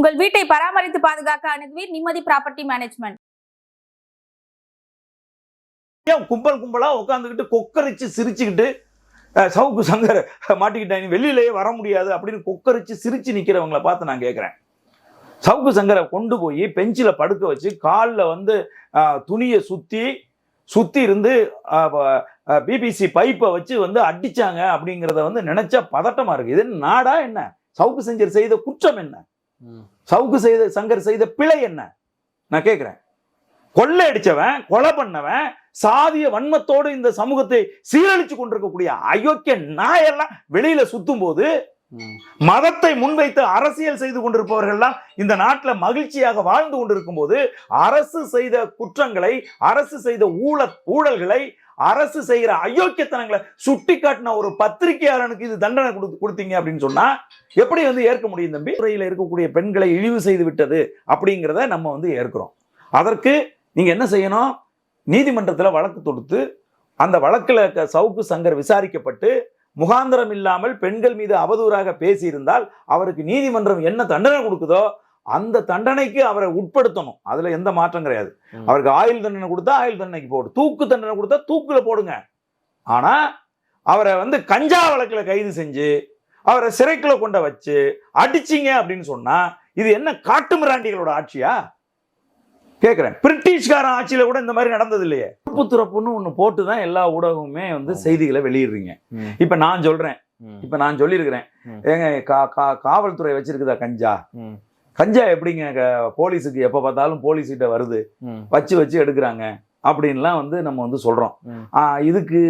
உங்கள் வீட்டை பராமரித்து பாதுகாக்க அணுகுவீர். நிம்மதி ப்ராப்பர்ட்டி மேனேஜ்மெண்ட். ஏன் கும்பல் கும்பலா உட்காந்துக்கிட்டு கொக்கரிச்சு சிரிச்சுக்கிட்டு சவுக்கு சங்கர் மாட்டிக்கிட்டேன் வெளியிலேயே வர முடியாது அப்படின்னு கொக்கரிச்சு சிரிச்சு நிக்கிறவங்கள பார்த்து நான் கேட்குறேன் சவுக்கு சங்கரை கொண்டு போய் பெஞ்சில் படுக்க வச்சு காலில் வந்து துணியை சுற்றி சுற்றி இருந்து பிபிசி பைப்பை வச்சு வந்து அடிச்சாங்க அப்படிங்கிறத வந்து நினச்சா பதட்டமாக இருக்குது இது என்ன நாடா என்ன? சவுக்கு செஞ்சர் செய்த குற்றம் என்ன? சவுக்கு செய்த சங்கர் செய்த பிழை என்ன? நான் கேட்கிறேன் கொள்ளை அடிச்சவன் கொலை பண்ணவன் சாதிய வன்மத்தோடு இந்த சமூகத்தை சீரழிச்சு கொண்டிருக்கக்கூடிய அயோக்கிய நாயெல்லாம் வெளியில சுத்தும் போது மதத்தை முன்வைத்து அரசியல் செய்து கொண்டிருப்பவர்கள்லாம் இந்த நாட்டுல மகிழ்ச்சியாக வாழ்ந்து கொண்டிருக்கும் போது அரசு செய்த குற்றங்களை அரசு செய்த ஊழ ஊழல்களை அரசு செய்கிற அயோக்கியத்தனங்களை சுட்டி காட்டின ஒரு பத்திரிகையாளனுக்கு இது தண்டனை கொடு கொடுத்தீங்க அப்படின்னு சொன்னா எப்படி வந்து ஏற்க முடியும் தம்பி? துறையில் இருக்கக்கூடிய பெண்களை இழிவு செய்து விட்டது அப்படிங்கிறத நம்ம வந்து ஏற்கிறோம். அதற்கு நீங்க என்ன செய்யணும்? நீதிமன்றத்தில் வழக்கு தொடுத்து அந்த வழக்கில் இருக்க சவுக்கு சங்கர் விசாரிக்கப்பட்டு முகாந்திரம் இல்லாமல் பெண்கள் மீது அவதூறாக பேசியிருந்தால் அவருக்கு நீதிமன்றம் என்ன தண்டனை கொடுக்குதோ அந்த தண்டனைக்கு அவரை உட்படுத்தணும். அதுல எந்த மாற்றம் கிடையாது. அவருக்கு ஆயுள் தண்டனை கொடுத்தா ஆயுள் தண்டனைக்கு போடு. தூக்கு தண்டனை கொடுத்தா தூக்குல போடுங்க. ஆனா அவரை வந்து கஞ்சா வழக்குல கைது செஞ்சு அவரை சிறைக்குள்ள கொண்ட வச்சு அடிச்சீங்க அப்படின்னு சொன்னா இது என்ன காட்டு மிராண்டிகளோட ஆட்சியா? கேக்குறேன். பிரிட்டிஷ்காரன் ஆட்சியில கூட இந்த மாதிரி நடந்தது இல்லையே. துப்பு துறப்புன்னு ஒண்ணு போட்டு தான் எல்லா ஊடகமுமே வந்து. செய்திகளை வெளியிடுறீங்க. இப்ப நான் சொல்றேன். இப்ப நான் சொல்லியிருக்கிறேன். ஏங்க கா- கா- காவல்துறை வச்சிருக்குதா கஞ்சா? கஞ்சா எப்படிங்க? போலீஸுக்கு எப்ப பார்த்தாலும் போலீஸ் கிட்ட வருது வச்சு வச்சு எடுக்கிறாங்க. அப்படின்லாம் வந்து நம்ம வந்து சொல்றோம். ம். ஆ, இதுக்கு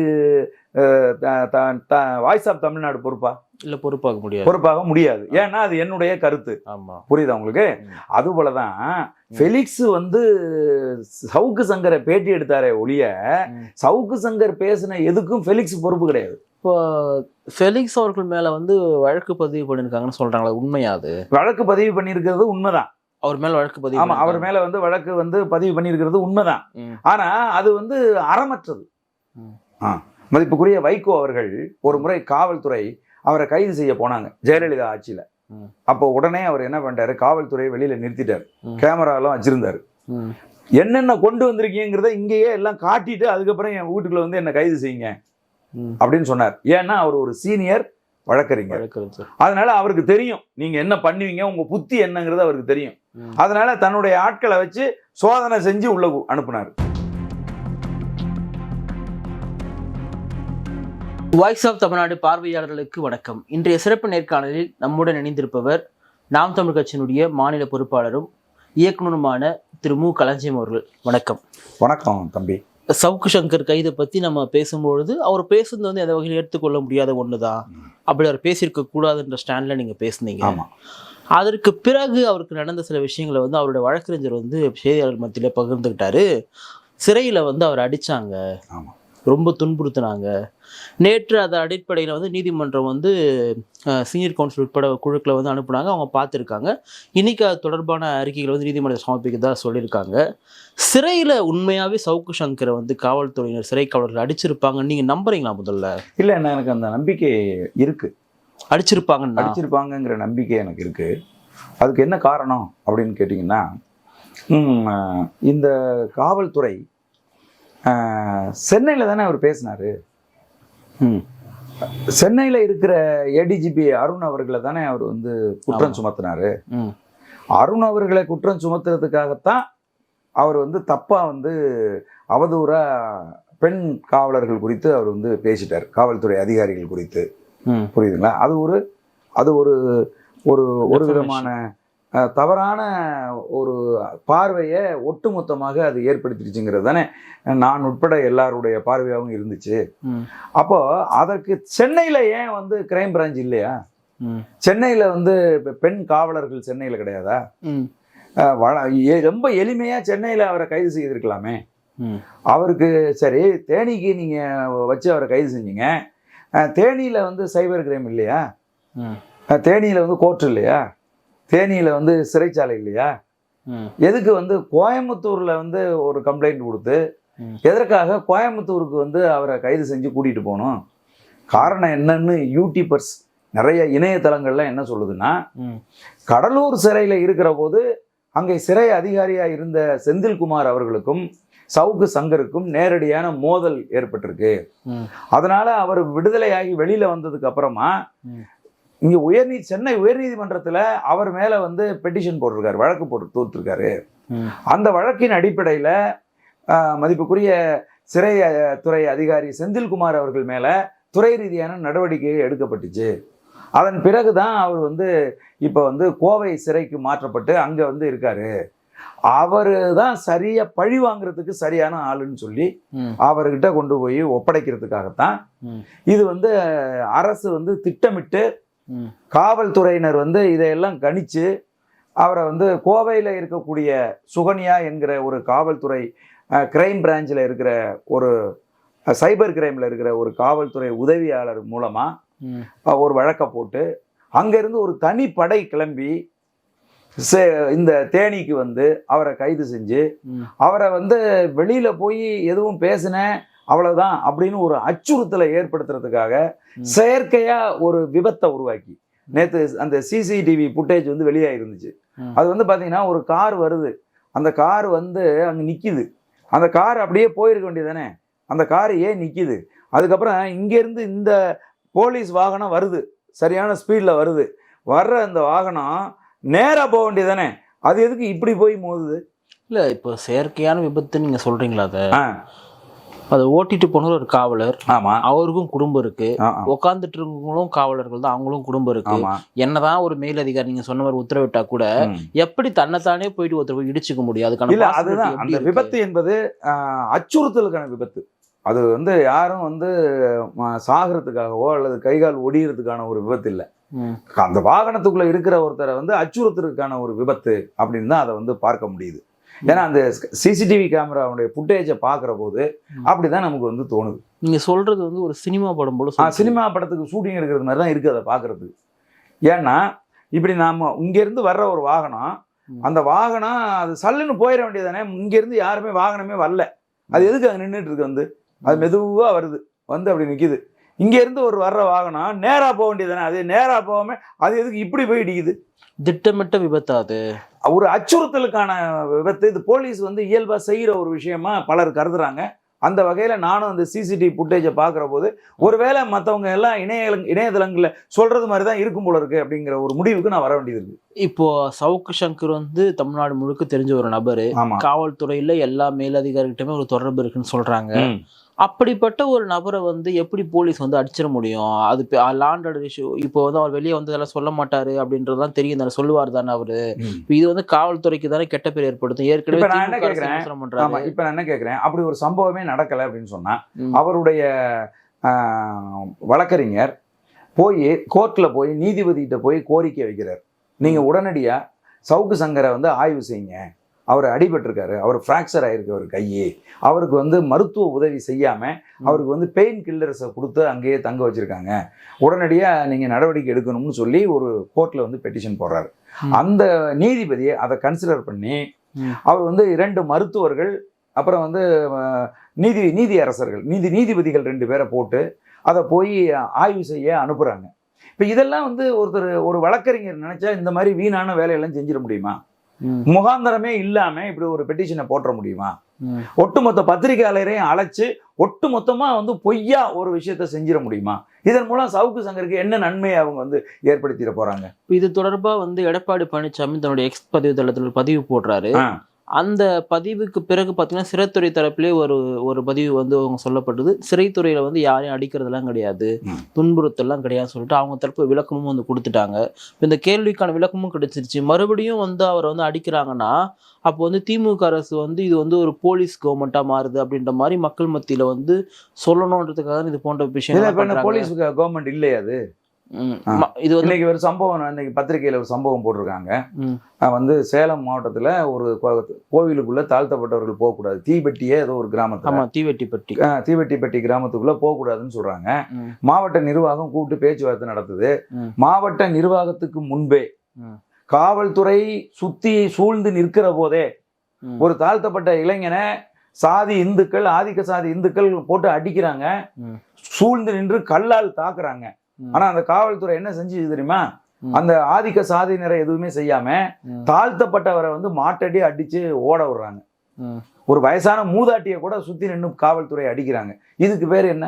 வாய்ஸ் ஆஃப் தமிழ்நாடு பொறுப்பா? இல்ல பொறுப்பாக்க முடியாது. பொறுப்பாக முடியாது. ஏன்னா அது என்னுடைய கருத்து. புரியுதா உங்களுக்கு. அது போலதான் ஃபெலிக்ஸ் வந்து சவுக்கு சங்கரை பேட்டி எடுத்தாரே ஒழிய. சவுக்கு சங்கர் பேசின எதுக்கும் ஃபெலிக்ஸ் பொறுப்பு கிடையாது. இப்போ ஃபெலிக்ஸ் அவர்கள் மேல வந்து வழக்கு பதிவு பண்ணிருக்காங்கன்னு சொல்றாங்களா உண்மையா அது வழக்கு பதிவு பண்ணியிருக்கிறது உண்மைதான் அவர் மேல வழக்கு பதிவு ஆமா அவர். மேல வந்து வழக்கு வந்து பதிவு பண்ணியிருக்கிறது உண்மைதான் ம். ஆனா அது வந்து அறமற்றது மதிப்புக்குரிய வைகோ அவர்கள் ஒரு முறை காவல்துறை அவரை கைது செய்ய போனாங்க ஜெயலலிதா ஆட்சியில. அப்போ உடனே அவர் என்ன பண்ணிட்டாரு காவல்துறையை வெளியில நிறுத்திட்டாரு ம். கேமரா எல்லாம் வச்சிருந்தாரு. என்னென்ன கொண்டு வந்திருக்கீங்கிறத இங்கேயே எல்லாம் காட்டிட்டு அதுக்கப்புறம் என் வீட்டுக்குள்ள வந்து என்ன கைது செய்யுங்க. அப்படின்னு சொன்னார். ஏன்னா அவர் ஒரு சீனியர் வழக்கறிஞர். வழக்கு அதனால அவருக்கு தெரியும் நீங்க என்ன பண்ணுவீங்க உங்க புத்தி என்னங்கிறது அவருக்கு தெரியும். அதனால தன்னுடைய ஆட்களை வச்சு சோதனை செஞ்சு உள்ள அனுப்புனார். வாய்ஸ் ஆஃப் தமிழ்நாடு பார்வையாளர்களுக்கு வணக்கம். இன்றைய சிறப்பு நேர்காணலில் நம்முடன் இணைந்திருப்பவர் நாம் தமிழ் கட்சியினுடைய மாநில பொறுப்பாளரும் இயக்குனருமான திரு மு. களஞ்சியம் அவர்கள். வணக்கம். வணக்கம் தம்பி. சவுக்கு சங்கர் கைதை பத்தி நம்ம பேசும்பொழுது அவர் பேசுனது வந்து எந்த வகையில் எடுத்துக்கொள்ள முடியாத ஒண்ணுதான். அப்படி அவர் பேசியிருக்க கூடாதுன்ற ஸ்டாண்ட்ல நீங்க பேசுனீங்க. ஆமா. அதற்கு பிறகு அவருக்கு நடந்த சில விஷயங்களை வந்து அவருடைய வழக்கறிஞர் வந்து செய்தியாளர் மத்தியில பகிர்ந்துக்கிட்டாரு. சிறையில வந்து அவர் அடிச்சாங்க. ஆமா. ரொம்ப துன்புறுத்தினாங்க. நேற்று அது அடிப்படையில் வந்து நீதிமன்றம் வந்து சீனியர் கவுன்சில் உட்பட குழுக்களை வந்து அனுப்புனாங்க. அவங்க பார்த்துருக்காங்க. இன்னைக்கு அது தொடர்பான அறிக்கைகளை வந்து நீதிமன்றம் சமர்ப்பிக்கதா சொல்லியிருக்காங்க. சிறையில் உண்மையாகவே சவுக்கு சங்கரை வந்து காவல்துறையினர் சிறை காவலர்கள் அடிச்சிருப்பாங்கன்னு நீங்கள் நம்புறீங்களா முதல்ல? இல்ல எனக்கு அந்த நம்பிக்கை இருக்கு. அடிச்சிருப்பாங்கன்னா? அடிச்சிருப்பாங்கங்கிற நம்பிக்கை எனக்கு இருக்கு. அதுக்கு என்ன காரணம் அப்படின்னு கேட்டிங்கன்னா இந்த காவல்துறை சென்னையில் தானே அவர் பேசினாரு? ம். சென்னையில் இருக்கிற ஏடிஜிபி அருண் அவர்களை தானே அவர் வந்து குற்றம். சுமத்தினாரு. அருண் அவர்களை குற்றம் சுமத்துறதுக்காகத்தான் அவர் வந்து தப்பா வந்து அவதூறா பெண் காவலர்கள் குறித்து அவர் வந்து பேசிட்டார். காவல்துறை அதிகாரிகள் குறித்து. புரியுதுங்களா? அது ஒரு அது ஒரு ஒரு ஒரு. விதமான தவறான ஒரு பார்வையை ஒட்டுமொத்தமாக அது ஏற்படுத்திடுச்சுங்கிறது தானே? நான் உட்பட எல்லாருடைய பார்வையாகவும் இருந்துச்சு. ம். அப்போ அதற்கு சென்னையில ஏன் வந்து கிரைம் பிரான்ச் இல்லையா? சென்னையில வந்து இப்ப பெண் காவலர்கள் சென்னையில கிடையாதா? ரொம்ப எளிமையா சென்னையில அவரை கைது செய்திருக்கலாமே. அவருக்கு சரி தேனிக்கு நீங்க வச்சு அவரை கைது செஞ்சீங்க. தேனியில வந்து சைபர் கிரைம் இல்லையா? தேனியில வந்து கோர்ட் இல்லையா? தேனியில வந்து சிறைச்சாலை இல்லையா எதுக்கு வந்து கோயம்புத்தூர்ல வந்து ஒரு கம்ப்ளைண்ட் கொடுத்து. எதற்காக கோயம்புத்தூருக்கு வந்து அவரை கைது செஞ்சு கூட்டிட்டு போகணும் காரணம் என்னன்னு யூடியூபர்ஸ் நிறைய இணையதளங்கள்ல என்ன சொல்லுதுன்னா. கடலூர் சிறையில் இருக்கிற போது அங்கே சிறை அதிகாரியா இருந்த செந்தில்குமார் அவர்களுக்கும் சவுக்கு சங்கருக்கும் நேரடியான மோதல் ஏற்பட்டிருக்கு. அதனால அவர் விடுதலையாகி வெளியில வந்ததுக்கு அப்புறமா. இங்க உயர்நீதி சென்னை உயர்நீதிமன்றத்துல அவர் மேல வந்து பெட்டிஷன் போட்டிருக்காரு வழக்கு போட்டு தோற்றுருக்காரு ம். அந்த வழக்கின் அடிப்படையில மதிப்புக்குரிய சிறை துறை அதிகாரி செந்தில்குமார் அவர்கள் மேல துறை ரீதியான நடவடிக்கை எடுக்கப்பட்டுச்சு அதன் பிறகுதான் அவர் வந்து இப்போ வந்து கோவை சிறைக்கு மாற்றப்பட்டு அங்க வந்து இருக்காரு அவர் தான் சரியா பழி வாங்குறதுக்கு சரியான ஆளுன்னு சொல்லி. அவர்கிட்ட கொண்டு போய் ஒப்படைக்கிறதுக்காகத்தான். இது வந்து அரசு வந்து திட்டமிட்டு. காவல்துறையினர் வந்து இதையெல்லாம் கணிச்சு அவரை வந்து கோவையில் இருக்கக்கூடிய சுகன்யா என்கிற ஒரு காவல்துறை கிரைம் பிரான்ச்சில் இருக்கிற ஒரு சைபர் கிரைமில் இருக்கிற ஒரு காவல்துறை உதவியாளர் மூலமாக. ஒரு வழக்கை போட்டு அங்கேருந்து ஒரு தனி படை கிளம்பி சே- இந்த தேனிக்கு வந்து அவரை கைது செஞ்சு. அவரை வந்து வெளியில போய் எதுவும் பேசினேன் அவ்வளவுதான் அப்படின்னு ஒரு அச்சுறுத்தலை ஏற்படுத்துறதுக்காக. செயற்கையா ஒரு விபத்தை உருவாக்கி. நேத்து அந்த சிசிடிவி ஃபுட்டேஜ் வந்து வெளியாக இருந்துச்சு. அது வந்து பாத்தீங்கன்னா ஒரு கார் வருது. அந்த கார் வந்து அங்க நிக்குது. அந்த கார் அப்படியே போயிருக்க வேண்டியதானே அந்த கார் ஏன் நிக்குது? அதுக்கப்புறம் இங்கேருந்து இந்த போலீஸ் வாகனம் வருது. சரியான ஸ்பீடில் வருது. வர்ற அந்த வாகனம் நேரா போக வேண்டியதானே அது எதுக்கு இப்படி போய் மோதுது? இல்ல இப்போ செயற்கையான விபத்து நீங்க சொல்றீங்களா அதை? அதை ஓட்டிட்டு போனவர் ஒரு காவலர். ஆமா. அவருக்கும் குடும்பம் இருக்கு. உட்காந்துட்டு இருக்கவங்களும் காவலர்கள் தான் அவங்களும் குடும்பம் இருக்கு. என்னதான் ஒரு மேலதிகாரி நீங்க சொன்ன மாதிரி உத்தரவிட்டா கூட. எப்படி தன்னைத்தானே போயிட்டு ஒருத்தர் போய் இடிச்சுக்க முடியும்? அதுக்கான இல்ல அதுதான். அந்த? விபத்து என்பது அச்சுறுத்தலுக்கான விபத்து. அது வந்து யாரும் வந்து சாகிறதுக்காகவோ அல்லது கைகால் ஒடியறதுக்கான ஒரு விபத்து இல்லை. அந்த வாகனத்துக்குள்ள இருக்கிற ஒருத்தரை வந்து அச்சுறுத்தலுக்கான ஒரு விபத்து அப்படின்னு தான் அதை வந்து பார்க்க முடியுது. ஏன்னா அந்த சிசிடிவி கேமராவுடைய ஃபுட்டேஜை பார்க்குற போது. அப்படிதான் நமக்கு வந்து தோணுது. நீங்க சொல்றது வந்து ஒரு சினிமா படம் போல. சினிமா படத்துக்கு ஷூட்டிங் எடுக்கிறது மாதிரி தான் இருக்குது அதை பார்க்கறதுக்கு. ஏன்னா இப்படி நாம இங்கேருந்து வர்ற ஒரு வாகனம். அந்த வாகனம் அது சல்லுன்னு போயிட வேண்டியதானே இங்கேருந்து யாருமே வாகனமே வரல. அது எதுக்கு அங்கே நின்றுட்டு இருக்கு வந்து? அது மெதுவாக வருது. வந்து அப்படி நிற்கிது இங்கேருந்து ஒரு வர்ற வாகனம் நேராக போக வேண்டியதானே அது நேராக போகாம அது எதுக்கு இப்படி போய் இடிக்குது? திட்டமிட்ட விபத்தா அது. ஒரு அச்சுறுத்தலுக்கான விபத்து. இது போலீஸ் வந்து இயல்பாக செய்கிற ஒரு விஷயமா பலர் கருதுறாங்க. அந்த வகையில் நானும் அந்த சிசிடிவி ஃபுட்டேஜை பார்க்குற போது ஒருவேளை மற்றவங்க எல்லாம் இணைய இணையதளங்களில் சொல்கிறது மாதிரி தான் இருக்கும் போல இருக்கு அப்படிங்கிற ஒரு முடிவுக்கு நான் வர வேண்டியது இருக்கு. இப்போ சவுக்கு சங்கர் வந்து தமிழ்நாடு முழுக்க தெரிஞ்ச ஒரு நபரு. காவல்துறையில எல்லா மேலதிகாரிகிட்டயுமே ஒரு தொடர்பு இருக்குன்னு சொல்றாங்க. அப்படிப்பட்ட ஒரு நபரை வந்து எப்படி போலீஸ் வந்து அடிச்சிட முடியும்? அது லாண்ட் ஆர்டர் இஷ்யூ இப்போ வந்து அவர் வெளியே வந்ததெல்லாம் சொல்ல மாட்டாரு அப்படின்றதுலாம் தெரியும் தானே சொல்லுவார் தானே அவரு. இது வந்து காவல்துறைக்கு தானே கெட்ட பேர் ஏற்படுத்தும். ஏற்கனவே இப்ப நான் என்ன ஆமா இப்ப நான் என்ன கேக்குறேன்? அப்படி ஒரு சம்பவமே நடக்கல அப்படின்னு சொன்னா ம். அவருடைய வழக்கறிஞர் போய் கோர்ட்ல போய் நீதிபதிகிட்ட போய் கோரிக்கை வைக்கிறார். நீங்க உடனடியா சவுக்கு சங்கரை வந்து ஆய்வு செய்யுங்க. அவர் அடிபட்டிருக்காரு அவர் ஃப்ராக்சர் ஆயிருக்கு அவர் கையே அவருக்கு வந்து மருத்துவ உதவி செய்யாம அவருக்கு வந்து பெயின் கில்லர்ஸை கொடுத்து அங்கேயே தங்க வச்சிருக்காங்க உடனடியா நீங்க நடவடிக்கை எடுக்கணும்னு சொல்லி ஒரு கோர்ட்ல வந்து பெட்டிஷன் போடுறாரு. அந்த நீதிபதி அதை கன்சிடர் பண்ணி. அவர் வந்து இரண்டு மருத்துவர்கள் அப்புறம் வந்து நீதி நீதி அரசர்கள் நீதி நீதிபதிகள் ரெண்டு பேரை போட்டு அதை போய் ஆய்வு செய்ய அனுப்புறாங்க இப்போ இதெல்லாம் வந்து ஒருத்தர் ஒரு வழக்கறிஞர் நினைச்சா இந்த மாதிரி வீணான வேலையெல்லாம் செஞ்சிட முடியுமா. முகாந்தரமே இல்லாம இப்படி ஒரு பெட்டிஷனை போட்டுற முடியுமா. ஒட்டுமொத்த பத்திரிகையாளரையும் அழைச்சு ஒட்டு மொத்தமா வந்து பொய்யா ஒரு விஷயத்த செஞ்சிட முடியுமா? இதன் மூலம் சவுக்கு சங்கருக்கு என்ன நன்மையை அவங்க வந்து ஏற்படுத்திட போறாங்க? இது தொடர்பா வந்து எடப்பாடி பழனிசாமி தன்னுடைய எக்ஸ் பதிவு தளத்தில் பதிவு போடுறாரு. அந்த பதிவுக்கு பிறகு பார்த்தீங்கன்னா சிறைத்துறை தரப்பிலே ஒரு ஒரு பதிவு வந்து அவங்க சொல்லப்பட்டது. சிறைத்துறையில வந்து யாரையும் அடிக்கிறதெல்லாம் கிடையாது. துன்புறுத்தல்லாம் கிடையாதுன்னு சொல்லிட்டு அவங்க தரப்பு விளக்கமும் வந்து கொடுத்துட்டாங்க. இந்த கேள்விக்கான விளக்கமும் கிடைச்சிருச்சு. மறுபடியும் வந்து அவரை வந்து அடிக்கிறாங்கன்னா அப்போ வந்து திமுக அரசு வந்து இது வந்து ஒரு போலீஸ் கவர்மெண்ட்டா மாறுது அப்படின்ற மாதிரி மக்கள் மத்தியில வந்து சொல்லணுன்றதுக்காக தான் இது போன்ற விஷயம் போலீஸ் கவர்மெண்ட் இல்லையா அது. இது இன்னைக்கு ஒரு சம்பவம் இன்னைக்கு பத்திரிகையில ஒரு சம்பவம் போட்டிருக்காங்க வந்து சேலம் மாவட்டத்துல ஒரு கோவிலுக்குள்ள தாழ்த்தப்பட்டவர்கள் போகக்கூடாது தீபெட்டியே ஏதோ ஒரு கிராமத்துல ஆமா தீவெட்டிப்பட்டி தீவெட்டிப்பட்டி கிராமத்துக்குள்ள போகக்கூடாதுன்னு சொல்றாங்க. மாவட்ட நிர்வாகம் கூப்பிட்டு பேச்சுவார்த்தை நடத்துது. மாவட்ட நிர்வாகத்துக்கு முன்பே. காவல்துறை சுத்தி சூழ்ந்து நிற்கிற போதே. ஒரு தாழ்த்தப்பட்ட இளைஞனை சாதி இந்துக்கள் ஆதிக்க சாதி இந்துக்கள் போட்டு அடிக்கிறாங்க. சூழ்ந்து நின்று கல்லால் தாக்குறாங்க. ஆனா அந்த காவல்துறை என்ன செஞ்சு தெரியுமா. அந்த ஆதிக்க சாதியினரை எதுவுமே செய்யாம. தாழ்த்தப்பட்டவரை வந்து மாட்டடி அடிச்சு ஓட விடுறாங்க. ஒரு வயசான மூதாட்டியை கூட சுத்தி நின்று காவல்துறை அடிக்கிறாங்க இதுக்கு பேர் என்ன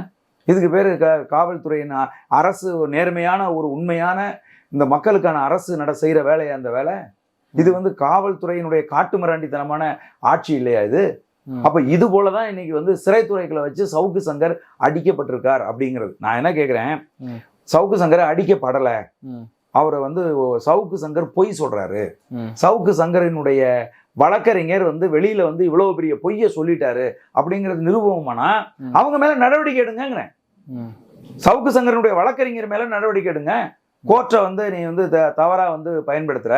இதுக்கு பேர் காவல்துறையின் அரசு நேர்மையான ஒரு உண்மையான இந்த மக்களுக்கான அரசு நட செய்யற வேலையா அந்த வேலை இது வந்து காவல்துறையினுடைய காட்டுமிராண்டித்தனமான ஆட்சி இல்லையா இது. அப்ப இது போலதான் இன்னைக்கு வந்து சிறைத்துறைகளை வச்சு சவுக்கு சங்கர் அடிக்கப்பட்டிருக்கார் அப்படிங்கிறது நான் என்ன கேக்குறேன். சவுக்கு சங்கர் அடிக்கப்படல. அவரை வந்து சவுக்கு சங்கர் பொய் சொல்றாரு. சவுக்கு சங்கரினுடைய வழக்கறிஞர் வந்து வெளியில வந்து இவ்வளவு பெரிய பொய்ய சொல்லிட்டாரு அப்படிங்கிறது நிரூபமானா. அவங்க மேல நடவடிக்கை எடுங்கிறேன். சவுக்கு சங்கரனுடைய வழக்கறிஞர் மேல நடவடிக்கை எடுங்க கோர்ட்டை வந்து நீ வந்து தவறா வந்து பயன்படுத்துற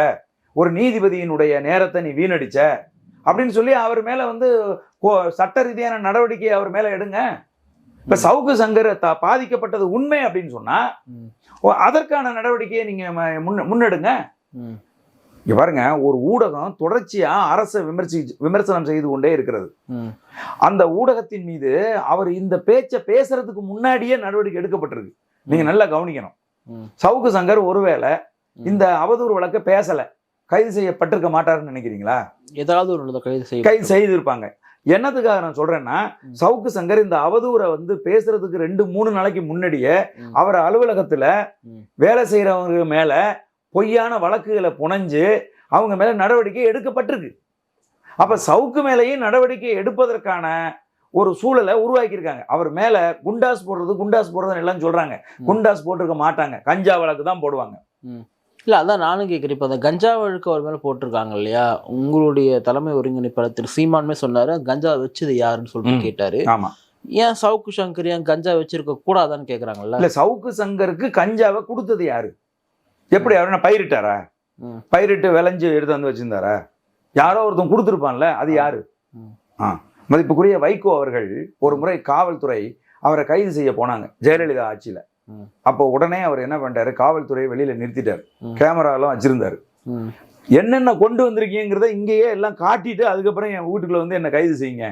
ஒரு நீதிபதியினுடைய நேரத்தை நீ வீணடிச்ச அப்படின்னு சொல்லி அவர் மேல வந்து கோ- சட்ட ரீதியான நடவடிக்கை அவர் மேல எடுங்க இப்ப சவுக்கு சங்கர் த- பாதிக்கப்பட்டது உண்மை அப்படின்னு சொன்னா ம். ஓ, அதற்கான நடவடிக்கையை நீங்க முன்ன- முன்னெடுங்க. இங்க பாருங்க ஒரு ஊடகம் தொடர்ச்சியா அரசை விமர்சி விமர்சனம் செய்து கொண்டே இருக்கிறது. அந்த ஊடகத்தின் மீது அவர் இந்த பேச்சை பேசுறதுக்கு முன்னாடியே நடவடிக்கை எடுக்கப்பட்டிருக்கு நீங்க நல்லா கவனிக்கணும். சவுக்கு சங்கர் ஒருவேளை. இந்த அவதூறு வழக்க பேசல கைது செய்யப்பட்டிருக்க மாட்டாருன்னு நினைக்கிறீங்களா ஏதாவது ஒரு கைது செய்ய கைது செய்திருப்பாங்க என்னத்துக்காக நான் சொல்றேன்னா. சவுக்கு சங்கர் இந்த அவதூறை வந்து பேசுறதுக்கு ரெண்டு மூணு நாளைக்கு முன்னாடியே. அவர் அலுவலகத்துல. வேலை செய்யறவங்க மேல பொய்யான வழக்குகளை புனைஞ்சு அவங்க மேல நடவடிக்கை எடுக்கப்பட்டிருக்கு அப்ப சவுக்கு மேலேயும் நடவடிக்கை எடுப்பதற்கான ஒரு சூழலை உருவாக்கியிருக்காங்க அவர் மேல குண்டாஸ் போடுறது குண்டாஸ் போடுறதுன்னு எல்லாம் சொல்றாங்க. குண்டாஸ் போட்டிருக்க மாட்டாங்க கஞ்சா வழக்கு தான் போடுவாங்க இல்ல அதான் நானும் கேட்குறேன் இப்போ அந்த கஞ்சா வழக்கு அவர் மேல போட்டிருக்காங்க இல்லையா? உங்களுடைய தலைமை ஒருங்கிணைப்பாளர் திரு சீமானுமே சொன்னாரு கஞ்சா வச்சது யாருன்னு சொல்லிட்டு. கேட்டாரு. ஆமா. ஏன் சவுக்கு சங்கர் ஏன் கஞ்சா வச்சிருக்க கூடாதான்னு கேக்குறாங்கல்ல? இல்ல சவுக்கு சங்கருக்கு கஞ்சாவை கொடுத்தது யாரு? எப்படி அவர் என்ன பயிரிட்டாரா. பயிரிட்டு விளைஞ்சு எடுத்து வந்து வச்சிருந்தாரா? யாரோ ஒருத்தன் கொடுத்துருப்பான்ல அது யாரு. ஆ. மதிப்புக்குரிய வைகோ அவர்கள் ஒரு முறை காவல்துறை அவரை கைது செய்ய போனாங்க ஜெயலலிதா ஆட்சியில. அப்போ உடனே அவர் என்ன பண்ணிட்டாரு காவல்துறையை வெளியில நிறுத்திட்டாரு. கேமராலாம் வச்சிருந்தாரு. என்னென்ன கொண்டு வந்திருக்கீங்கிறத இங்கேயே எல்லாம் காட்டிட்டு அதுக்கப்புறம் என் வீட்டுக்குள்ள வந்து என்ன கைது செய்யுங்க.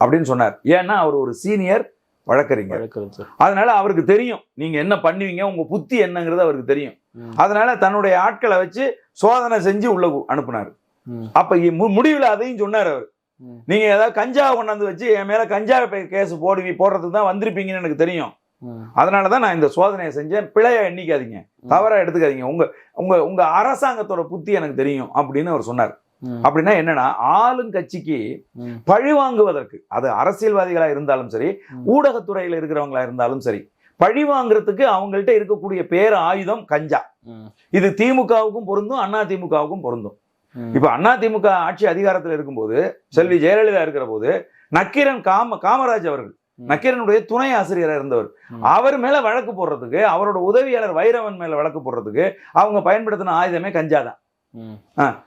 அப்படின்னு சொன்னார் ஏன்னா அவர் ஒரு சீனியர் வழக்கறிஞர் அதனால அவருக்கு தெரியும் நீங்க என்ன பண்ணுவீங்க உங்க புத்தி என்னங்கிறது அவருக்கு தெரியும். அதனால தன்னுடைய ஆட்களை வச்சு சோதனை செஞ்சு உள்ள அனுப்புனாரு. அப்ப முடிவுல அதையும் சொன்னார் அவர். நீங்க ஏதாவது கஞ்சா கொண்டாந்து வச்சு என் மேல கஞ்சா கேஸ் போடுவி போடுறதுக்கு தான் வந்திருப்பீங்கன்னு எனக்கு தெரியும். அதனால தான் நான் இந்த சோதனையை செஞ்சேன் பிழைய எண்ணிக்காதீங்க தவறா எடுத்துக்காதீங்க உங்க உங்க உங்க அரசாங்கத்தோட புத்தி எனக்கு தெரியும் அப்படின்னு அவர் சொன்னார். அப்படின்னா என்னன்னா ஆளுங்கட்சிக்கு ம். பழி வாங்குவதற்கு அது அரசியல்வாதிகளா இருந்தாலும் சரி. ஊடகத்துறையில இருக்கிறவங்களா இருந்தாலும் சரி பழி வாங்குறதுக்கு அவங்கள்ட்ட இருக்கக்கூடிய பேர் ஆயுதம் கஞ்சா. இது திமுகவுக்கும் பொருந்தும் அண்ணா திமுகவுக்கும் பொருந்தும். இப்ப அண்ணா திமுக ஆட்சி அதிகாரத்தில் இருக்கும்போது செல்வி ஜெயலலிதா இருக்கிற போது நக்கீரன் காம காமராஜ் அவர்கள். நக்கீரனுடைய துணை ஆசிரியராக இருந்தவர். அவர் மேல வழக்கு போடுறதுக்கு அவரோட உதவியாளர் வைரவன் மேல வழக்கு போடுறதுக்கு அவங்க பயன்படுத்தின ஆயுதமே கஞ்சா தான் ம்.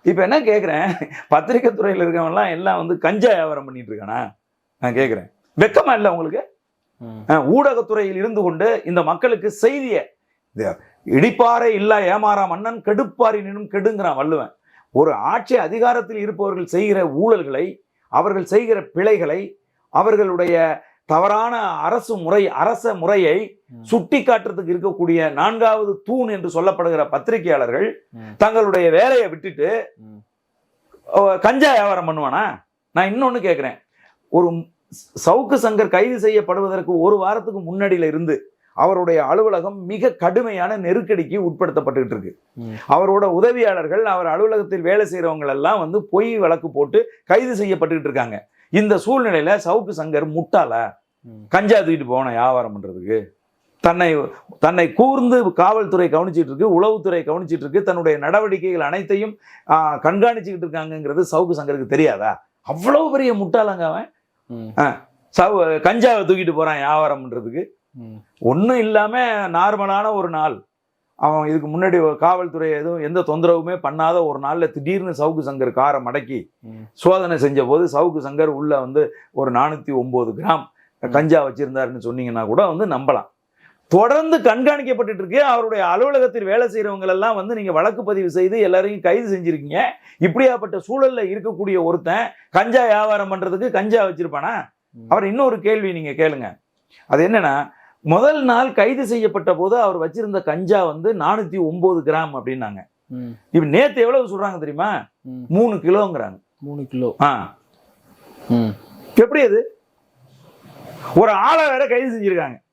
இப்ப என்ன கேக்குறேன்? பத்திரிகை துறையில இருக்கவன்லாம் எல்லாம் வந்து கஞ்சா வியாபாரம் பண்ணிட்டு இருக்கானா? நான் கேக்குறேன். வெக்கமா இல்ல உங்களுக்கு? ஊடகத்துறையில் இருந்து கொண்டு இந்த மக்களுக்கு செய்திய இடிப்பாறை இல்லா ஏமாறா மன்னன் கெடுப்பாரினும் கெடுங்கிறான் வள்ளுவன். ஒரு ஆட்சி அதிகாரத்தில் இருப்பவர்கள் செய்கிற ஊழல்களை அவர்கள் செய்கிற பிழைகளை அவர்களுடைய தவறான அரசு முறை அரச முறையை. சுட்டி காட்டுறதுக்கு இருக்கக்கூடிய நான்காவது தூண் என்று சொல்லப்படுகிற பத்திரிகையாளர்கள். தங்களுடைய வேலையை விட்டுட்டு கஞ்சா வியாபாரம் பண்ணுவானா நான் இன்னொன்னு கேட்கிறேன் ஒரு சவுக்கு சங்கர் கைது செய்யப்படுவதற்கு ஒரு வாரத்துக்கு முன்னாடியில இருந்து அவருடைய அலுவலகம் மிக கடுமையான நெருக்கடிக்கு உட்படுத்தப்பட்டுக்கிட்டு இருக்கு. அவரோட உதவியாளர்கள் அவர் அலுவலகத்தில் வேலை செய்யறவங்க எல்லாம் வந்து பொய் வழக்கு போட்டு கைது செய்யப்பட்டுக்கிட்டு இருக்காங்க இந்த சூழ்நிலையில சவுக்கு சங்கர் முட்டாளா ம். கஞ்சா தூக்கிட்டு போன வியாபாரம் பண்றதுக்கு தன்னை தன்னை கூர்ந்து காவல்துறை கவனிச்சிட்டு இருக்கு உளவுத்துறை கவனிச்சிட்டு இருக்கு தன்னுடைய நடவடிக்கைகள் அனைத்தையும் கண்காணிச்சுக்கிட்டு இருக்காங்கங்கிறது சவுக்கு சங்கருக்கு தெரியாதா அவ்வளவு பெரிய முட்டாளங்க அவன். சவு கஞ்சாவை தூக்கிட்டு போறான் வியாபாரம் பண்றதுக்கு. ஒன்றும் இல்லாம நார்மலான ஒரு நாள் அவன் இதுக்கு முன்னாடி காவல்துறை எதுவும் எந்த தொந்தரவுமே பண்ணாத ஒரு நாள்ல திடீர்னு சவுக்கு சங்கர் காரை மடக்கி. சோதனை செஞ்ச போது சவுக்கு சங்கர் உள்ள வந்து ஒரு நானூத்தி ஒன்பது கிராம் கஞ்சா வச்சிருந்தாருன்னு சொன்னீங்கன்னா கூட வந்து நம்பலாம். தொடர்ந்து கண்காணிக்கப்பட்டுட்டு இருக்கு. அவருடைய அலுவலகத்தில் வேலை செய்யறவங்க எல்லாம் வந்து நீங்க வழக்கு பதிவு செய்து எல்லாரையும் கைது செஞ்சிருக்கீங்க. இப்படியாப்பட்ட சூழல்ல இருக்கக்கூடிய ஒருத்தன் கஞ்சா வியாபாரம் பண்றதுக்கு கஞ்சா வச்சிருப்பானா. அவர் இன்னொரு கேள்வி நீங்க கேளுங்க. அது என்னன்னா முதல் நாள் கைது செய்யப்பட்ட போது அவர் வச்சிருந்த கஞ்சா வந்து நானூத்தி ஒன்பது கிராம் அப்படின்னாங்க. இப்ப நேத்து எவ்வளவு சொல்றாங்க தெரியுமா. மூணு கிலோங்கிறாங்க. மூணு கிலோ. ஆ. எப்படி அது? ஒரு ஆளை வேற கைது செஞ்சிருக்காங்க.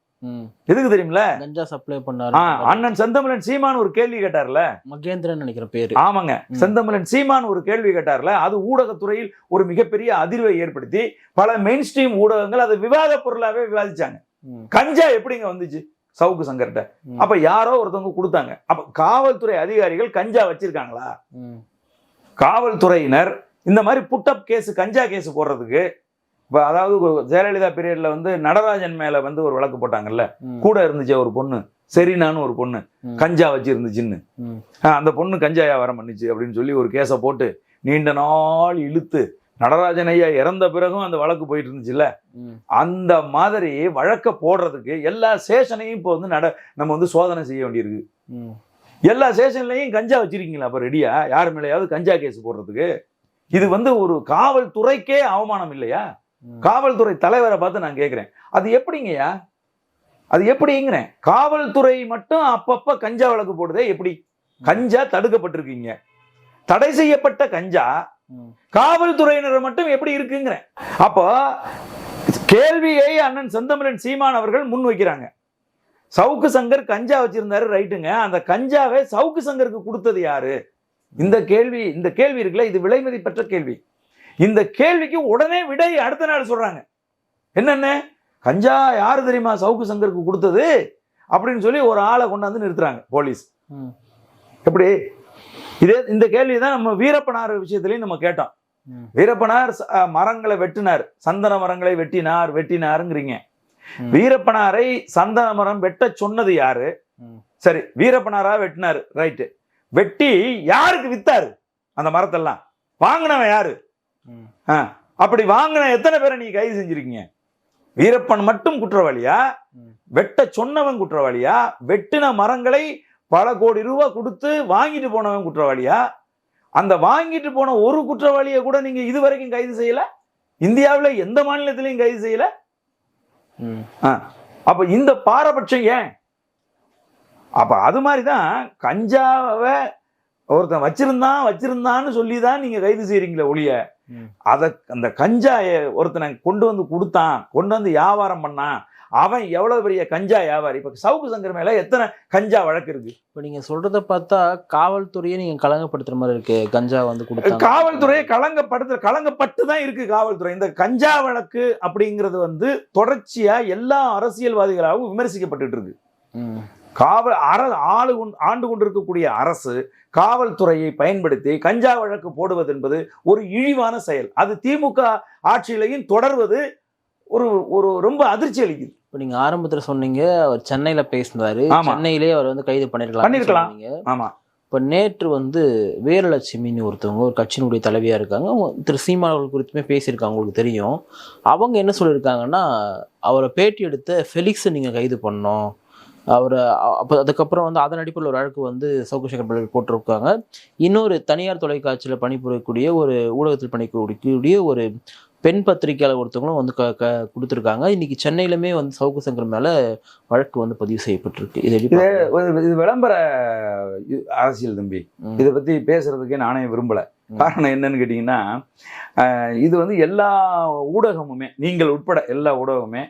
எதுக்கு தெரியுமில கஞ்சா சப்ளை பண்ணாரு. அண்ணன் செந்தமிழன் சீமான் ஒரு கேள்வி கேட்டார்ல. மகேந்திரன் நினைக்கிற பேரு. ஆமாங்க. செந்தமிழன் சீமான் ஒரு கேள்வி கேட்டார்ல. அது ஊடகத்துறையில் ஒரு மிகப்பெரிய அதிர்வை ஏற்படுத்தி பல மெயின் ஸ்ட்ரீம் ஊடகங்கள் அதை விவாத பொருளாவே விவாதிச்சாங்க. கஞ்சா எப்படிங்க வந்துச்சு? சவுக்கு சங்கர்கிட்ட. அப்ப யாரோ ஒருத்தவங்க கொடுத்தாங்க. அப்ப காவல்துறை அதிகாரிகள் கஞ்சா வச்சிருக்காங்களா? காவல்துறையினர் இந்த மாதிரி புட்டப் கேஸ் கஞ்சா கேஸ் போடுறதுக்கு இப்போ அதாவது ஜெயலலிதா பீரியட்ல வந்து நடராஜன் மேல வந்து ஒரு வழக்கு போட்டாங்கல்ல. கூட இருந்துச்சு ஒரு பொண்ணு. செரினான்னு ஒரு பொண்ணு. கஞ்சா வச்சிருந்துச்சுன்னு. அந்த பொண்ணு கஞ்சா வியாபாரம் பண்ணுச்சு அப்படின்னு சொல்லி ஒரு கேஸை போட்டு நீண்ட நாள் இழுத்து நடராஜன் ஐயா இறந்த பிறகும் அந்த வழக்கு போயிட்டு இருந்துச்சுல்ல அந்த மாதிரி வழக்க போடுறதுக்கு எல்லா ஸ்டேஷனையும் இப்போ வந்து நட நம்ம வந்து சோதனை செய்ய வேண்டியிருக்கு. எல்லா ஸ்டேஷன்லையும் கஞ்சா வச்சிருக்கீங்களா அப்ப ரெடியா? யார் மேலேயாவது கஞ்சா கேஸ் போடுறதுக்கு? இது வந்து ஒரு காவல்துறைக்கே அவமானம் இல்லையா. காவல்துறை தலைவரை பார்த்து நான் கேட்கிறேன் அது எப்படிங்கய்யா? அது எப்படிங்கிறேன்? காவல்துறை மட்டும் அப்பப்ப கஞ்சா வழக்கு போடுதே எப்படி? கஞ்சா தடுக்கப்பட்டிருக்கீங்க. தடை செய்யப்பட்ட கஞ்சா. காவல்துறையினர் மட்டும் எப்படி இருக்குங்கிறேன் அப்போ கேள்வியை அண்ணன் செந்தமிழன் சீமான் அவர்கள் முன் வைக்கிறாங்க. சவுக்கு சங்கர் கஞ்சா வச்சிருந்தாரு ரைட்டுங்க. அந்த கஞ்சாவை சவுக்கு சங்கருக்கு கொடுத்தது யாரு? இந்த கேள்வி இந்த கேள்வி இருக்குல்ல இது விலை மதிப்பற்ற கேள்வி. இந்த கேள்விக்கு உடனே விடை அடுத்த நாள் சொல்றாங்க. என்னென்ன? கஞ்சா யாரு தெரியுமா சவுக்கு சங்கருக்கு கொடுத்தது? அப்படின்னு சொல்லி ஒரு ஆளை கொண்டாந்து நிறுத்துறாங்க போலீஸ். எப்படி? இதே இந்த கேள்வி தான் நம்ம வீரப்பனார் விஷயத்துலையும் நம்ம கேட்டோம். வீரப்பனார் மரங்களை வெட்டினார். சந்தன மரங்களை வெட்டினார் வெட்டினாருங்கிறீங்க. வீரப்பனாரை சந்தன மரம் வெட்ட சொன்னது யாரு. சரி வீரப்பனாரா வெட்டினாரு? ரைட்டு. வெட்டி யாருக்கு வித்தாரு? அந்த மரத்தெல்லாம். வாங்கினவன் யாரு? அப்படி வாங்கின எத்தனை பேரை நீங்க கைது செஞ்சிருக்கீங்க? வீரப்பன் மட்டும் குற்றவாளியா. வெட்ட சொன்னவன் குற்றவாளியா? வெட்டின மரங்களை பல கோடி ரூபாய் கொடுத்து வாங்கிட்டு போனவன் குற்றவாளியா? அந்த வாங்கிட்டு போன ஒரு குற்றவாளியை கூட நீங்க இதுவரைக்கும் கைது செய்யல? இந்தியாவுல எந்த மாநிலத்திலையும் கைது செய்யல. அப்ப இந்த பாரபட்சம் ஏன்? அப்ப அது மாதிரி தான் கஞ்சாவை ஒருத்தன் வச்சிருந்தான் வச்சிருந்தான்னு சொல்லி தான் நீங்க கைது செய்றீங்களே ஒழிய. அத அந்த கஞ்சாய ஒருத்தனை கொண்டு வந்து கொடுத்தான் கொண்டு வந்து வியாபாரம் பண்ணான் அவன் எவ்வளவு பெரிய கஞ்சா வியாபாரி? இப்ப சவுக்கு சங்கர் மேல எத்தனை கஞ்சா வழக்கு இருக்கு? இப்ப நீங்க சொல்றத பார்த்தா காவல்துறையை நீங்க கலங்கப்படுத்துற மாதிரி இருக்கு. கஞ்சா வந்து கொடுத்தாங்க காவல்துறையை களங்கப்படுத்த களங்கப்பட்டு தான் இருக்கு காவல்துறை. இந்த கஞ்சா வழக்கு அப்படிங்கிறது வந்து தொடர்ச்சியா எல்லா அரசியல்வாதிகளாகவும் விமர்சிக்கப்பட்டுட்டு இருக்கு. காவல் அர ஆளு ஆண்டு கொண்டிருக்கக்கூடிய அரசு காவல்துறையை பயன்படுத்தி கஞ்சா வழக்கு போடுவது என்பது ஒரு இழிவான செயல். அது திமுக ஆட்சியிலையும் தொடர்வது ஒரு ஒரு ரொம்ப அதிர்ச்சி அளிக்குது. இப்ப நீங்க ஆரம்பத்துல சொன்னீங்க அவர் சென்னையில பேசினாரு. ஆமா. சென்னையிலேயே அவர் வந்து கைது பண்ணிருக்கலாம் பண்ணிருக்கலாம். சொன்னீங்க. ஆமா. இப்ப நேற்று வந்து வீரலட்சுமின்னு ஒருத்தவங்க ஒரு கட்சியினுடைய தலைவியா இருக்காங்க. திரு சீமான் அவர்கள் குறித்துமே பேசியிருக்காங்க உங்களுக்கு தெரியும். அவங்க என்ன சொல்லியிருக்காங்கன்னா அவரை பேட்டி எடுத்த ஃபெலிக்ஸை நீங்க கைது பண்ணோம் அவரை அப்போ அதுக்கப்புறம் வந்து அதன் அடிப்படையில் ஒரு வழக்கு வந்து சவுக்கு சேகர் பிள்ளை போட்டிருக்காங்க. இன்னொரு தனியார் தொலைக்காட்சியில் பணிபுரியக்கூடிய ஒரு ஊடகத்தில் பணிபுரியக்கூடிய ஒரு பெண் பத்திரிகையாளர் ஒருத்தவங்களும் வந்து க க கொடுத்துருக்காங்க இன்னைக்கு சென்னையிலுமே வந்து சவுக்கு சங்கர் மேல வழக்கு வந்து பதிவு செய்யப்பட்டிருக்கு இது? இது- விளம்பர அரசியல் தம்பி. இதை பத்தி பேசுறதுக்கே நானே விரும்பல. காரணம் என்னன்னு கேட்டீங்கன்னா இது வந்து எல்லா ஊடகமுமே நீங்கள் உட்பட எல்லா ஊடகமுமே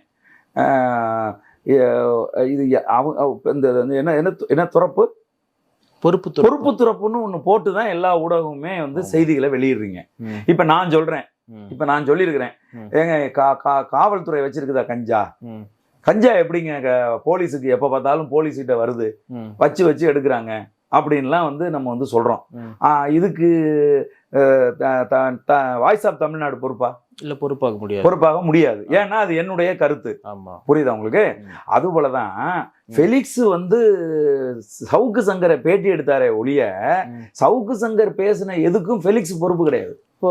இது அவங்க அவ- இந்த என்ன என்ன என்ன துறப்பு பொறுப்பு. பொறுப்பு துறப்புன்னு ஒண்ணு போட்டு தான் எல்லா ஊடகமுமே வந்து. செய்திகளை வெளியிடுறீங்க இப்ப நான் சொல்றேன் ம், இப்ப நான் சொல்லியிருக்கிறேன். ஏங்க கா கா- காவல்துறை வச்சிருக்குதா கஞ்சா? கஞ்சா எப்படிங்க போலீஸுக்கு எப்ப பார்த்தாலும் போலீஸ் கிட்ட வருது வச்சு வச்சு எடுக்கிறாங்க. அப்படின்லாம் வந்து நம்ம வந்து சொல்றோம். இதுக்கு வாய்ஸ் ஆஃப் தமிழ்நாடு பொறுப்பா? இல்ல பொறுப்பாக்க முடியாது. பொறுப்பாக முடியாது. ஏன்னா அது என்னுடைய கருத்து. புரியுதா உங்களுக்கு. அது போலதான் ஃபெலிக்ஸ் வந்து சவுக்கு சங்கரை பேட்டி எடுத்தாரே ஒழிய. சவுக்கு சங்கர் பேசின எதுக்கும் ஃபெலிக்ஸ் பொறுப்பு கிடையாது. இப்போ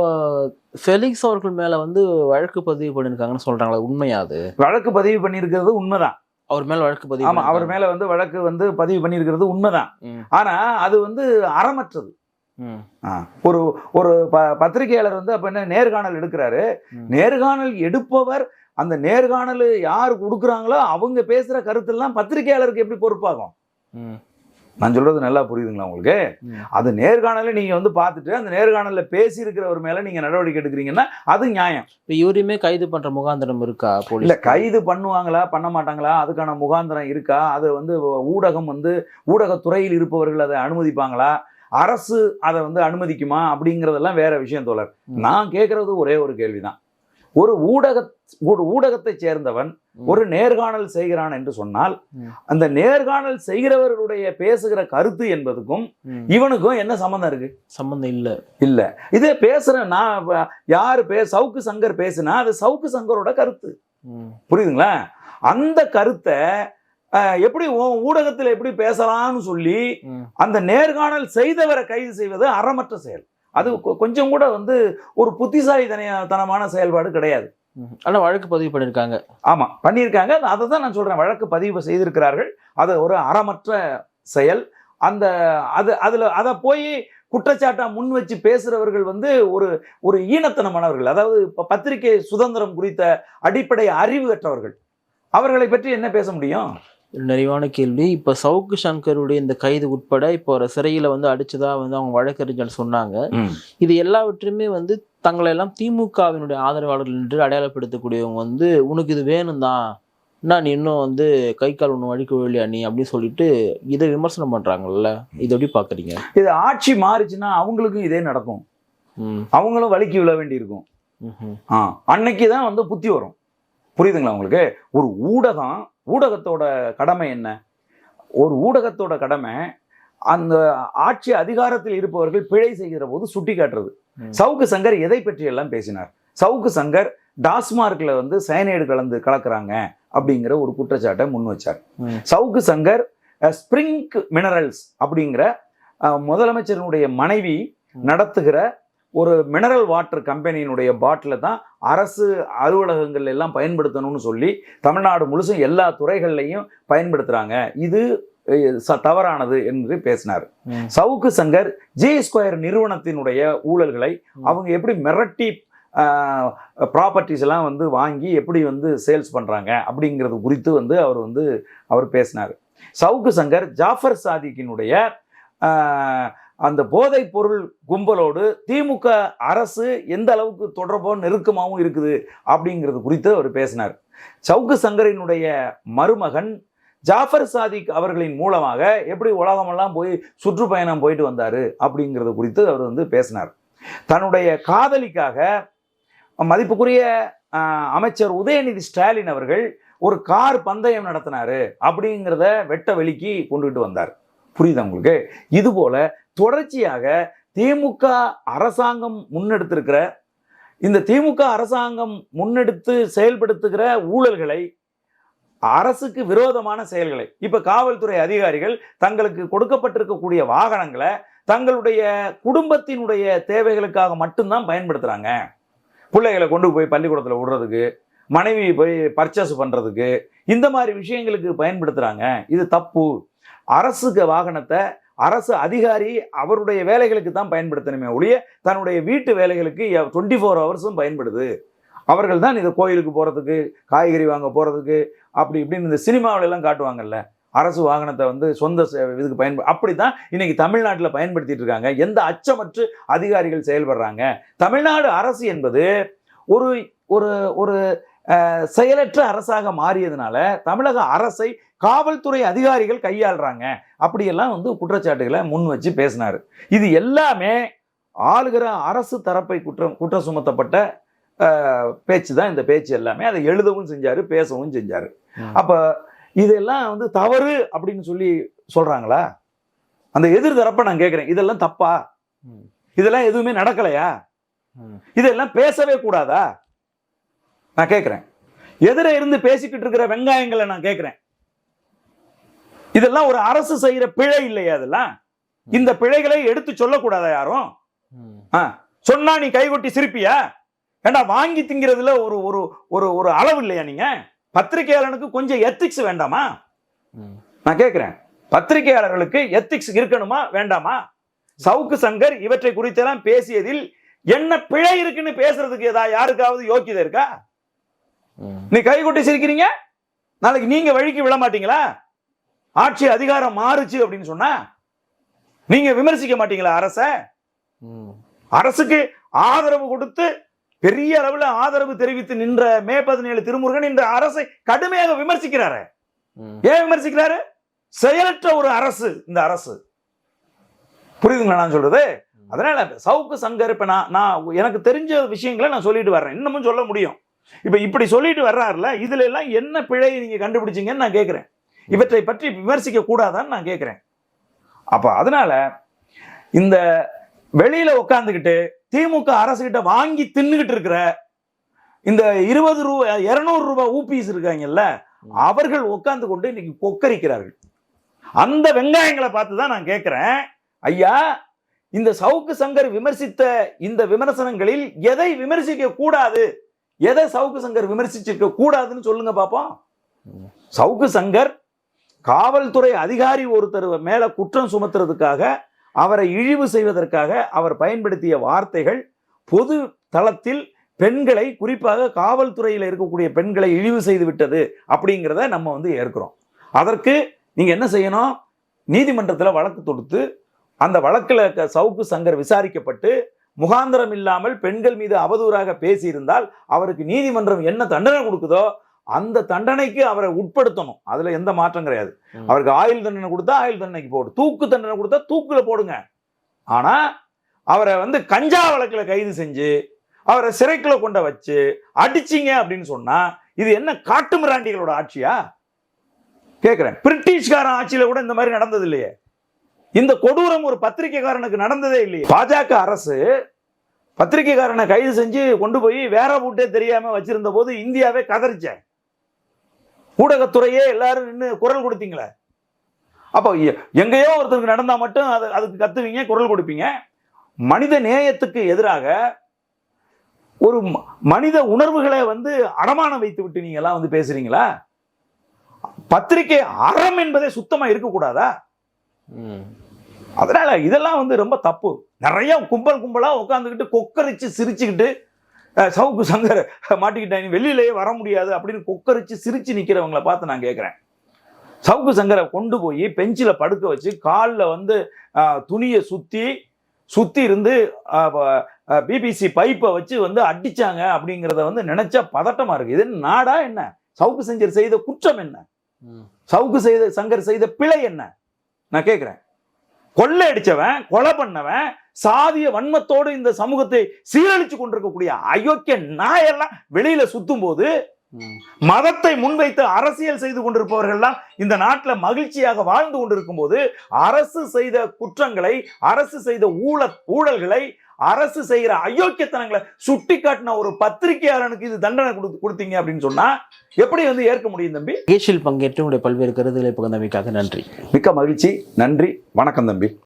ஃபெலிக்ஸ் அவர்கள் மேல வந்து வழக்கு பதிவு பண்ணிருக்காங்கன்னு சொல்றாங்களா உண்மையா அது? வழக்கு பதிவு பண்ணியிருக்கிறது உண்மைதான். அவர் மேல வழக்கு பதிவு ஆமா அவர். மேல வந்து வழக்கு வந்து பதிவு பண்ணியிருக்கிறது உண்மைதான். ம், ஆனா அது வந்து அறமற்றது. ஒரு ஒரு ப பத்திரிகையாளர் வந்து அப்ப என்ன நேர்காணல் எடுக்கிறாரு. நேர்காணல் எடுப்பவர் அந்த நேர்காணல் யார் கொடுக்குறாங்களோ அவங்க பேசுற கருத்தெல்லாம் பத்திரிகையாளருக்கு எப்படி பொறுப்பாகும். நான் சொல்றது நல்லா புரியுதுங்களா உங்களுக்கு. அது நேர்காணலை நீங்க வந்து பார்த்துட்டு அந்த நேர்காணல்ல பேசி இருக்கிறவர் மேல நீங்க நடவடிக்கை எடுக்கிறீங்கன்னா அது நியாயம். இப்ப இவரையுமே கைது பண்ற முகாந்திரம் இருக்கா இல்ல கைது பண்ணுவாங்களா பண்ண மாட்டாங்களா? அதுக்கான முகாந்திரம் இருக்கா? அது வந்து ஊடகம் வந்து ஊடகத்துறையில் இருப்பவர்கள் அதை அனுமதிப்பாங்களா? அரசு அதை வந்து அனுமதிக்குமா? அப்படிங்கிறதெல்லாம் வேற விஷயம் தோழர். நான் கேட்கறது ஒரே ஒரு கேள்விதான். ஒரு ஊடக ஒரு ஊடகத்தை சேர்ந்தவன். ஒரு நேர்காணல் செய்கிறான் என்று சொன்னால். அந்த நேர்காணல் செய்கிறவர்களுடைய பேசுகிற கருத்து என்பதுக்கும். இவனுக்கும் என்ன சம்பந்தம் இருக்கு சம்பந்தம் இல்ல இல்ல இதே பேசுற நான் யாரு பே சவுக்கு சங்கர் பேசுனா அது சவுக்கு சங்கரோட கருத்து. புரியுதுங்களா அந்த கருத்தை எப்படி ஊடகத்துல எப்படி பேசலாம்னு சொல்லி. அந்த நேர்காணல் செய்தவரை கைது செய்வது அறமற்ற செயல் அது கொஞ்சம் கூட வந்து ஒரு புத்திசாலித்தனமான செயல்பாடு கிடையாது. ம். ஆனா வழக்கு பதிவு பண்ணிருக்காங்க. ஆமா பண்ணியிருக்காங்க. அதை தான் நான் சொல்றேன். வழக்கு பதிவு செய்திருக்கிறார்கள். அது ஒரு அறமற்ற செயல். அந்த அது அதுல அதை போய் குற்றச்சாட்டா முன் வச்சு பேசுறவர்கள் வந்து ஒரு ஒரு ஈனத்தனமானவர்கள். அதாவது இப்ப பத்திரிகை சுதந்திரம் குறித்த அடிப்படை அறிவு அற்றவர்கள் அவர்களை பற்றி என்ன பேச முடியும்? நிறைவான கேள்வி. இப்ப சவுக்கு சங்கருடைய இந்த கைது உட்பட இப்போ ஒரு சிறையில வந்து அடிச்சதா வந்து அவங்க வழக்கறிஞர் சொன்னாங்க. இது எல்லாவற்றையுமே வந்து தங்களை எல்லாம் திமுகவினுடைய ஆதரவாளர்கள் என்று அடையாளப்படுத்தக்கூடியவங்க வந்து உனக்கு இது வேணும் தான் என்ன நீ இன்னும் வந்து கை கால் ஒன்று வழிக்க இல்லையா நீ? அப்படின்னு சொல்லிட்டு இதை விமர்சனம் பண்றாங்கல்ல. இதை எப்படி பாக்குறீங்க? இது ஆட்சி மாறிச்சுன்னா அவங்களுக்கும் இதே நடக்கும். அவங்களும் வலிக்கு விழ வேண்டியிருக்கும். ஆ அன்னைக்கு தான் வந்து புத்தி வரும். புரியுதுங்களா உங்களுக்கு? ஒரு ஊடகம் ஊடகத்தோட கடமை என்ன ஒரு ஊடகத்தோட கடமை அந்த ஆட்சி அதிகாரத்தில் இருப்பவர்கள் பிழை செய்கிற போது சுட்டி காட்டுறது. சவுக்கு சங்கர் எதை பற்றி எல்லாம் பேசினார் சவுக்கு சங்கர் டாஸ்மார்க்ல வந்து சயனைடு கலந்து கலக்குறாங்க அப்படிங்கிற ஒரு குற்றச்சாட்டை முன் வச்சார். சவுக்கு சங்கர் ஸ்பிரிங் மினரல்ஸ் அப்படிங்கிற முதலமைச்சரினுடைய மனைவி. நடத்துகிற ஒரு மினரல் வாட்டர் கம்பெனியினுடைய பாட்டிலை தான் அரசு அலுவலகங்கள் எல்லாம் பயன்படுத்தணும்னு சொல்லி தமிழ்நாடு முழுசும் எல்லா துறைகள்லையும் பயன்படுத்துறாங்க இது தவறானது என்று பேசினார். சவுக்கு சங்கர் ஜே ஸ்கொயர் நிறுவனத்தினுடைய ஊழல்களை. அவங்க எப்படி மிரட்டி ப்ராப்பர்ட்டிஸ் எல்லாம் வந்து வாங்கி எப்படி வந்து சேல்ஸ் பண்றாங்க அப்படிங்கிறது குறித்து வந்து அவர் வந்து அவர் பேசினார் சவுக்கு சங்கர் ஜாஃபர் சாதிக்கினுடைய அந்த போதைப் பொருள் கும்பலோடு திமுக அரசு எந்த அளவுக்கு தொடர்போ நெருக்கமாகவும் இருக்குது அப்படிங்கிறது குறித்து அவர் பேசினார். சவுக்கு சங்கரினுடைய மருமகன் ஜாஃபர் சாதிக் அவர்களின் மூலமாக எப்படி உலகமெல்லாம் போய் சுற்றுப்பயணம் போயிட்டு வந்தார் அப்படிங்கிறது குறித்து அவர் வந்து பேசினார். தன்னுடைய காதலிக்காக மதிப்புக்குரிய அமைச்சர் உதயநிதி ஸ்டாலின் அவர்கள் ஒரு கார் பந்தயம் நடத்தினார் அப்படிங்கிறத வெட்ட வெளிக்கு கொண்டுகிட்டு வந்தார். புரியுதா உங்களுக்கு? இது போல தொடர்ச்சியாக திமுக அரசாங்கம் முன்னெடுத்திருக்கிற இந்த திமுக அரசாங்கம் முன்னெடுத்து செயல்படுத்துகிற ஊழல்களை அரசுக்கு விரோதமான செயல்களை இப்ப காவல்துறை அதிகாரிகள் தங்களுக்கு கொடுக்கப்பட்டிருக்கக்கூடிய வாகனங்களை தங்களுடைய குடும்பத்தினுடைய தேவைகளுக்காக மட்டும்தான் பயன்படுத்துறாங்க. பிள்ளைகளை கொண்டு போய் பள்ளிக்கூடத்தில் விடுறதுக்கு மனைவி போய் பர்ச்சேஸ் பண்றதுக்கு இந்த மாதிரி விஷயங்களுக்கு பயன்படுத்துறாங்க. இது தப்பு. அரசுக்கு வாகனத்தை அரசு அதிகாரி அவருடைய வேலைகளுக்கு தான் பயன்படுத்தணுமே ஒழிய தன்னுடைய வீட்டு வேலைகளுக்கு டுவெண்ட்டி ஃபோர் ஹவர்ஸும் பயன்படுது. அவர்கள் தான் இதை கோயிலுக்கு போகிறதுக்கு காய்கறி வாங்க போகிறதுக்கு அப்படி இப்படின்னு இந்த சினிமாவிலெல்லாம் காட்டுவாங்கல்ல. அரசு வாகனத்தை வந்து சொந்த இதுக்கு பயன்ப அப்படி தான் இன்னைக்கு தமிழ்நாட்டில் பயன்படுத்திட்டு இருக்காங்க. எந்த அச்சமற்று அதிகாரிகள் செயல்படுறாங்க? தமிழ்நாடு அரசு என்பது ஒரு ஒரு ஒரு அஹ், செயலற்ற அரசாக மாறியதுனால தமிழக அரசை காவல்துறை அதிகாரிகள் கையாளுறாங்க. அப்படியெல்லாம் வந்து குற்றச்சாட்டுகளை முன் வச்சு பேசினார். இது எல்லாமே ஆளுகிற அரசு தரப்பை குற்றம் குற்றம் சுமத்தப்பட்ட பேச்சு தான் இந்த பேச்சு எல்லாமே. அதை எழுதவும் செஞ்சாரு பேசவும் செஞ்சாரு. அப்ப இதெல்லாம் வந்து தவறு அப்படின்னு சொல்லி சொல்றாங்களா? அந்த எதிர் தரப்பை நான் கேட்கிறேன் இதெல்லாம் தப்பா. இதெல்லாம் எதுவுமே நடக்கலையா. இதெல்லாம் பேசவே கூடாதா? நான் கேட்கிறேன் எதிர இருந்து பேசிக்கிட்டு இருக்கிற வெங்காயங்களை நான் கேட்கிறேன் இதெல்லாம் ஒரு அரசு செய்யற பிழை இல்லையா அதெல்லாம் இந்த பிழைகளை எடுத்து சொல்லக்கூடாதா யாரும். சொன்னா நீ கைகொட்டி சிரிப்பியா? ஏண்டா வாங்கி திங்கிறதுல ஒரு ஒரு ஒரு ஒரு அளவு இல்லையா நீங்க? பத்திரிகையாளனுக்கு கொஞ்சம் எத்திக்ஸ் வேண்டாமா. நான் கேட்கிறேன் பத்திரிகையாளர்களுக்கு எத்திக்ஸ் இருக்கணுமா வேண்டாமா? சவுக்கு சங்கர் இவற்றை குறித்தெல்லாம் பேசியதில் என்ன பிழை இருக்குன்னு பேசுறதுக்கு ஏதா யாருக்காவது யோக்கியதை இருக்கா? நீ கை கொட்டி சிரிக்கிறீங்க? நாளைக்கு நீங்க வழிக்கு விழ மாட்டீங்களா? ஆட்சி அதிகாரம் மாறுச்சு அப்படின்னு சொன்னா நீங்க விமர்சிக்க மாட்டீங்களா அரச? அரசுக்கு ஆதரவு கொடுத்து பெரிய அளவுல ஆதரவு தெரிவித்து நின்ற மே பதினேழு திருமுருகன் இந்த அரசை கடுமையாக விமர்சிக்கிறாரு. ஏன் விமர்சிக்கிறாரு? செயலற்ற ஒரு அரசு இந்த அரசு. புரியுதுங்களா நான் சொல்றது? அதனால சவுக்கு சங்கர் இப்ப நான் நான் எனக்கு தெரிஞ்ச விஷயங்களை நான் சொல்லிட்டு வர்றேன். இன்னமும் சொல்ல முடியும். இப்ப இப்படி சொல்லிட்டு வர்றாருல இதுல எல்லாம் என்ன பிழையை நீங்க கண்டுபிடிச்சீங்கன்னு நான் கேட்கிறேன் இவற்றை பற்றி விமர்சிக்க கூடாதான்னு நான் கேட்கிறேன் அப்ப அதனால இந்த வெளியில உட்காந்துக்கிட்டு திமுக அரசு கிட்ட வாங்கி தின்னுகிட்டு இருக்கிற இந்த இருபது ரூபாய் இருநூறு ரூபாய் ஊபிஸ் இருக்காங்கல்ல அவர்கள் உட்கார்ந்து கொண்டு இன்னைக்கு கொக்கரிக்கிறார்கள். அந்த வெங்காயங்களை பார்த்து தான் நான் கேட்கிறேன் ஐயா இந்த சவுக்கு சங்கர் விமர்சித்த இந்த விமர்சனங்களில் எதை விமர்சிக்க கூடாது? எதை சவுக்கு சங்கர் விமர்சிச்சிருக்க கூடாதுன்னு சொல்லுங்க பாப்போம். சவுக்கு சங்கர் காவல்துறை அதிகாரி ஒருத்தர் மேலே குற்றம் சுமத்துறதுக்காக அவரை இழிவு செய்வதற்காக அவர் பயன்படுத்திய வார்த்தைகள் பொது தளத்தில் பெண்களை குறிப்பாக காவல்துறையில் இருக்கக்கூடிய பெண்களை இழிவு செய்து விட்டது அப்படிங்கிறத நம்ம வந்து ஏற்கிறோம். அதற்கு நீங்கள் என்ன செய்யணும்? நீதிமன்றத்தில் வழக்கு தொடுத்து அந்த வழக்கில் சவுக்கு சங்கர் விசாரிக்கப்பட்டு முகாந்திரம் இல்லாமல் பெண்கள் மீது அவதூறாக பேசியிருந்தால் அவருக்கு நீதிமன்றம் என்ன தண்டனை கொடுக்குதோ அந்த தண்டனைக்கு அவரை உட்படுத்தணும். அதுல எந்த மாற்றம் கிடையாது. அவருக்கு ஆயுள் தண்டனை கொடுத்தா ஆயுள் தண்டனைக்கு போடு. தூக்கு தண்டனை கொடுத்தா தூக்குல போடுங்க. ஆனா அவரை வந்து கஞ்சா வழக்குல கைது செஞ்சு அவரை சிறைக்குள்ள கொண்ட வச்சு அடிச்சீங்க அப்படின்னு சொன்னா இது என்ன காட்டு மிராண்டிகளோட ஆட்சியா? கேக்குறேன். பிரிட்டிஷ்காரன் ஆட்சியில கூட இந்த மாதிரி நடந்தது இல்லையே. இந்த கொடூரம் ஒரு பத்திரிகைக்காரனுக்கு நடந்ததே இல்லையே. பாஜக அரசு பத்திரிகைக்காரனை கைது செஞ்சு கொண்டு போய் வேற பூட்டே தெரியாம வச்சிருந்த போது இந்தியாவே கதறிச்ச. ஊடகத்துறையே எல்லாரும் நின்று குரல் கொடுத்தீங்களே. அப்போ எங்கேயோ ஒருத்தருக்கு நடந்தா மட்டும் அது அதுக்கு கத்துவீங்க குரல் கொடுப்பீங்க. மனித நேயத்துக்கு எதிராக ஒரு மனித உணர்வுகளை வந்து அடமானம் வைத்து விட்டு நீங்க எல்லாம் வந்து பேசுறீங்களா? பத்திரிகை அறம் என்பதே சுத்தமா இருக்கக்கூடாதா? அதனால இதெல்லாம் வந்து ரொம்ப தப்பு. நிறைய கும்பல் கும்பலா உட்காந்துக்கிட்டு கொக்கரிச்சு சிரிச்சுக்கிட்டு சவுக்கு சங்கர் மாட்டிக்கிட்டாங்க வெளியிலேயே வர முடியாது அப்படின்னு கொக்கரிச்சு சிரிச்சு நிக்கிறவங்கள பார்த்து நான் கேட்கிறேன் சவுக்கு சங்கரை கொண்டு போய் பெஞ்சில் படுக்க வச்சு காலில் வந்து துணியை சுத்தி சுத்தி இருந்து பிபிசி பைப்பை வச்சு வந்து அடிச்சாங்க அப்படிங்கிறத வந்து நினைச்சா பதட்டமா இருக்கு. இது நாடா என்ன? சவுக்கு சங்கர் செய்த குற்றம் என்ன? சவுக்கு செய்த சங்கர் செய்த பிழை என்ன? நான் கேட்கிறேன் கொள்ளை அடிச்சவன் கொலை பண்ணவன் சாதிய வன்மத்தோடு இந்த சமூகத்தை சீரழிச்சு கொண்டிருக்கக்கூடிய அயோக்கிய நாயெல்லாம் வெளியில சுத்தும் போது மதத்தை முன்வைத்து அரசியல் செய்து கொண்டிருப்பவர்கள்லாம் இந்த நாட்டில் மகிழ்ச்சியாக வாழ்ந்து கொண்டிருக்கும் போது அரசு செய்த குற்றங்களை அரசு செய்த ஊழ ஊழல்களை அரசு செய்கிற அயோக்கியத்தனங்களை சுட்டி காட்டின ஒரு பத்திரிகையாளனுக்கு இது தண்டனை கொடுத்து கொடுத்தீங்க அப்படின்னு சொன்னா எப்படி வந்து ஏற்க முடியும் தம்பி? நிகழ்ச்சியில் பங்கேற்று உங்களுடைய பல்வேறு கருத்துக்களை பகிர்ந்தமைக்காக நன்றி. மிக்க மகிழ்ச்சி. நன்றி. வணக்கம் தம்பி.